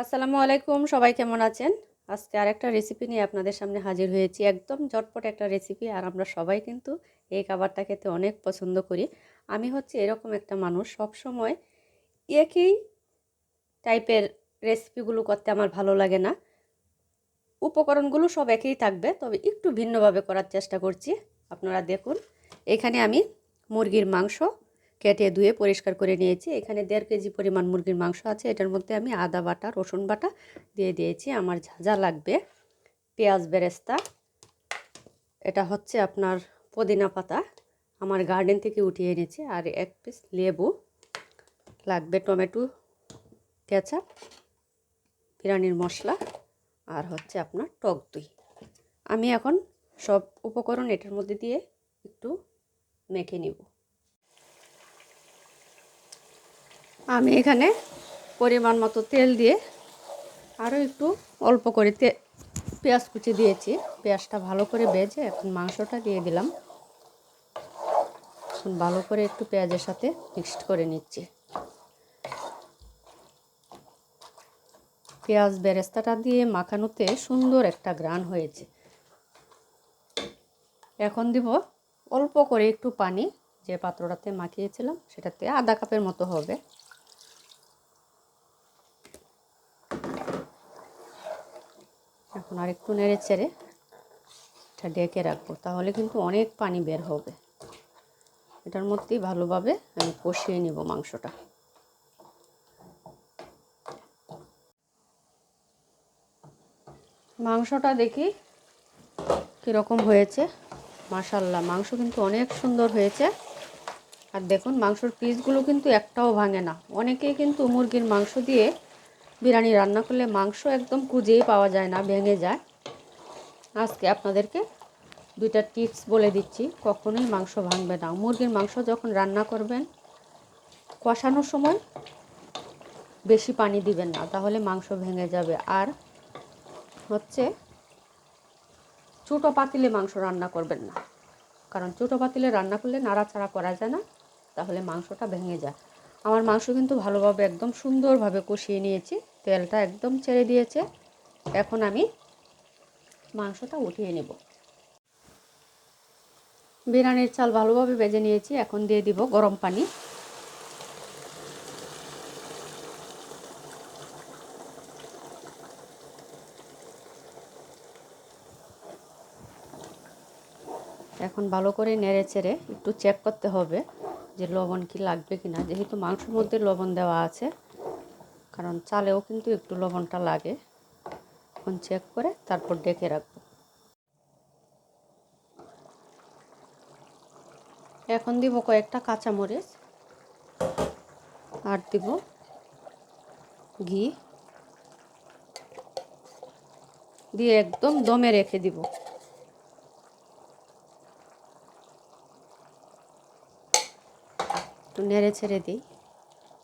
আসসালামু আলাইকুম, সবাই কেমন আছেন? আজকে আরেকটা রেসিপি নিয়ে আপনাদের সামনে হাজির হয়েছি। একদম ঝটপট একটা রেসিপি আর আমরা সবাই কিন্তু এই খাবারটা খেতে অনেক পছন্দ করি। আমি হচ্ছে এরকম একটা মানুষ সব সময় একই টাইপের রেসিপিগুলো করতে আমার ভালো লাগে না। উপকরণগুলো সব একই থাকবে, তবে একটু ভিন্নভাবে করার চেষ্টা করছি। আপনারা দেখুন, এখানে আমি মুরগির মাংস কেটে ধুয়ে পরিষ্কার করে নিয়েছি। এখানে দেড় কেজি পরিমাণ মুরগির মাংস আছে। এটার মধ্যে আমি আদা বাটা, রসুন বাটা দিয়ে দিয়েছি। আমার ঝাঁঝা লাগবে। পেঁয়াজ বেরেস্তা। এটা হচ্ছে আপনার পুদিনা পাতা। আমার গার্ডেন থেকে উঠিয়ে এনেছি। আর এক পিস লেবু লাগবে, টমেটো, কেচাপ, বিরিয়ানির মশলা আর হচ্ছে আপনার টক দই। আমি এখন সব উপকরণ এটার মধ্যে দিয়ে একটু মেখে নিব। আমি এখানে পরিমাণ মতো তেল দিয়ে আরও একটু অল্প করে তে পেঁয়াজ কুচি দিয়েছি। পেঁয়াজটা ভালো করে বেজে এখন মাংসটা দিয়ে দিলাম। এখন ভালো করে একটু পেঁয়াজের সাথে মিক্সড করে নিচ্ছি। পেঁয়াজ বেরেস্তাটা দিয়ে মাখানোতে সুন্দর একটা গ্রান হয়েছে। এখন দিব অল্প করে একটু পানি, যে পাত্রটাতে মাখিয়েছিলাম, সেটাতে আধা কাপের মতো হবে। এখন আর একটু নেড়ে চেড়ে এটা ডেকে রাখব, তাহলে কিন্তু অনেক পানি বের হবে। এটার মধ্যেই ভালোভাবে আমি কষিয়ে নিব মাংসটা। মাংসটা দেখি কীরকম হয়েছে। মাশাল্লাহ মাংস কিন্তু অনেক সুন্দর হয়েছে। আর দেখুন, মাংসর পিসগুলো কিন্তু একটাও ভাঙে না। অনেকেই কিন্তু মুরগির মাংস দিয়ে বিরিয়ানি রান্না করলে মাংস একদম কুজেই পাওয়া যায় না, ভেঙে যায়। আজকে আপনাদেরকে দুইটা টিপস বলে দিচ্ছি, কখনোই মাংস ভাঙবে না। মুরগির মাংস যখন রান্না করবেন, কষানোর সময় বেশি পানি দিবেন না, তাহলে মাংস ভেঙে যাবে। আর হচ্ছে ছোটো পাতিলে মাংস রান্না করবেন না, কারণ ছোটো পাতিলে রান্না করলে নাড়াচাড়া করা যায় না, তাহলে মাংসটা ভেঙে যায়। আমার মাংস কিন্তু ভালোভাবে, একদম সুন্দরভাবে কষিয়ে নিয়েছি। তেলটা একদম ছেড়ে দিয়েছে। এখন আমি মাংসটা উঠিয়ে নেব। বিরিয়ানির চাল ভালোভাবে বেজে নিয়েছি, এখন দিয়ে দিব গরম পানি। এখন ভালো করে নেড়ে চেড়ে একটু চেক করতে হবে যে লবণ কি লাগবে কি না যেহেতু মাংসের মধ্যে লবণ দেওয়া আছে কারণ চালেও কিন্তু একটু লবণটা লাগে। এখন চেক করে তারপর ডেকে রাখব। এখন দিব কয়েকটা কাঁচামরিচ আর দিব ঘি। দিয়ে একদম দমে রেখে দিব। একটু নেড়ে ছেড়ে দিই।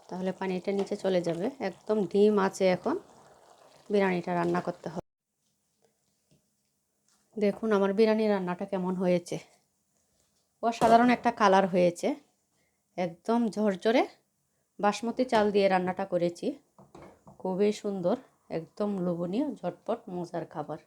তাহলে পানিটা নিচে চলে যাবে। একদম ডিম আছে এখন। বিরিয়ানিটা রান্না করতে হবে। দেখুন আমার বিরিয়ানি রান্নাটা কেমন হয়েছে। অসাধারণ একটা কালার হয়েছে। একদম ঝরঝরে বাসমতি চাল দিয়ে রান্নাটা করেছি। খুবই সুন্দর, একদম লোভনীয়, ঝটপট, মজার খাবার।